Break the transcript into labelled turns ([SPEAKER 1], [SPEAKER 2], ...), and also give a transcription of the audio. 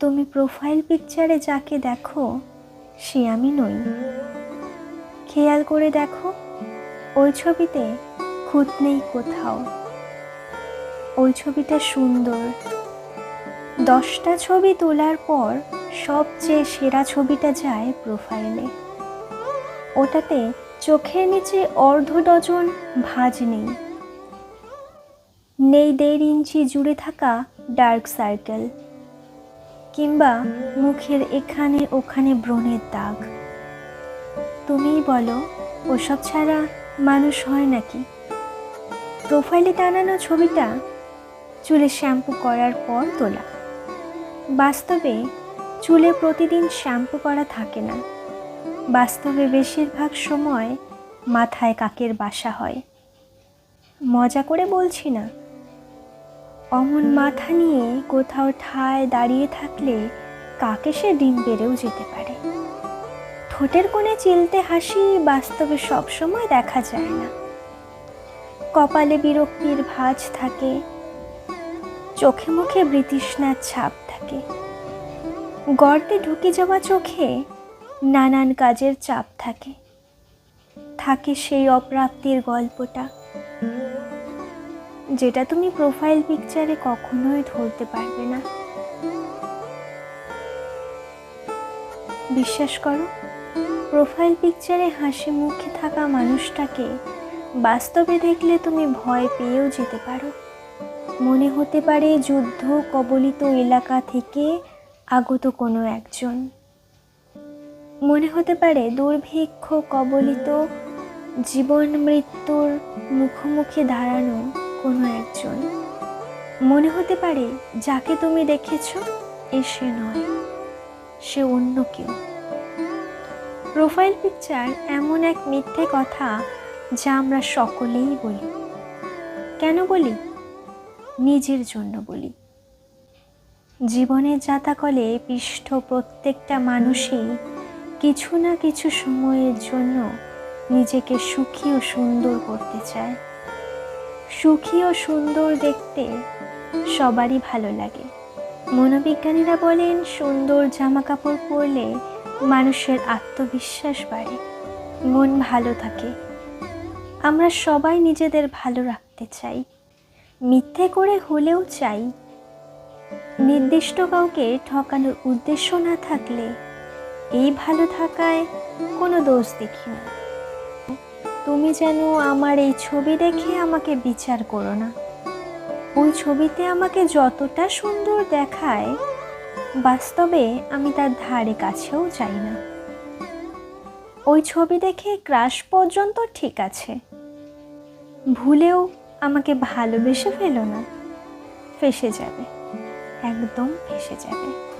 [SPEAKER 1] তুমি প্রোফাইল পিকচারে যাকে দেখো, সে আমি নই। খেয়াল করে দেখো, ওই ছবিতে খুঁত নেই কোথাও। ওই ছবিটা সুন্দর। দশটা ছবি তোলার পর সবচেয়ে সেরা ছবিটা যায় প্রোফাইলে ওটাতে চোখের নিচে অর্ধ ডজন ভাঁজ নেই। নেই দেড় ইঞ্চি জুড়ে থাকা ডার্ক সার্কেল কিংবা মুখের এখানে ওখানে ব্রণের দাগ। তুমিই বলো, ওসব ছাড়া মানুষ হয় নাকি? প্রোফাইলে টানানো ছবিটা চুলে শ্যাম্পু করার পর তোলা। বাস্তবে চুলে প্রতিদিন শ্যাম্পু করা থাকে না। বাস্তবে বেশিরভাগ সময় মাথায় কাকের বাসা হয়। মজা করে বলছি না। অমন মাথা নিয়ে কোথাও ঠায় দাঁড়িয়ে থাকলে কাকে সে ডিম বেড়েও যেতে পারে? ঠোঁটের কোণে চিলতে হাসি বাস্তবে সবসময় দেখা যায় না। কপালে বিরক্তির ভাঁজ থাকে, চোখে মুখে বৃতৃষ্ণার ছাপ থাকে। গর্তে ঢুকে যাওয়া চোখে নানান কাজের চাপ থাকে। থাকে সেই অপ্রাপ্তির গল্পটা। যেটা তুমি প্রোফাইল পিকচারে কখনোই ধরতে পারবে না। বিশ্বাস করো প্রোফাইল পিকচারে হাসি মুখে থাকা মানুষটাকে বাস্তবে দেখলে তুমি ভয় পেয়েও যেতে পারো। মনে হতে পারে যুদ্ধ কবলিত এলাকা থেকে আগত কোনো একজন। মনে হতে পারে দুর্ভিক্ষ কবলিত জীবন মৃত্যুর মুখোমুখি দাঁড়ানো কোনো একজন। মনে হতে পারে যাকে তুমি দেখেছ এ সে নয়, সে অন্য কেউ। প্রোফাইল পিকচার এমন এক মিথ্যে কথা যা আমরা সকলেই বলি। কেন বলি? নিজের জন্য বলি। জীবনের যাতাকলে পিষ্ঠ প্রত্যেকটা মানুষই কিছু না কিছু সময়ের জন্য নিজেকে সুখী ও সুন্দর করতে চায়। সুখী ও সুন্দর দেখতে সবারই ভালো লাগে। মনোবিজ্ঞানীরা বলেন, সুন্দর জামা কাপড় পরলে মানুষের আত্মবিশ্বাস বাড়ে, মন ভালো থাকে। আমরা সবাই নিজেদের ভালো রাখতে চাই। মিথ্যে করে হলেও চাই। নির্দিষ্ট কাউকে ঠকানোর উদ্দেশ্য না থাকলে এই ভালো থাকায় কোনো দোষ দেখি না। তুমি যেন আমার এই ছবি দেখে আমাকে বিচার করো না। ওই ছবিতে আমাকে যতটা সুন্দর দেখায়, বাস্তবে আমি তার ধারে কাছেও যাই না। ওই ছবি দেখে ক্রাশ পর্যন্ত ঠিক আছে। ভুলেও আমাকে ভালোবেসে ফেলো না। ফেসে যাবে। একদম ফেসে যাবে।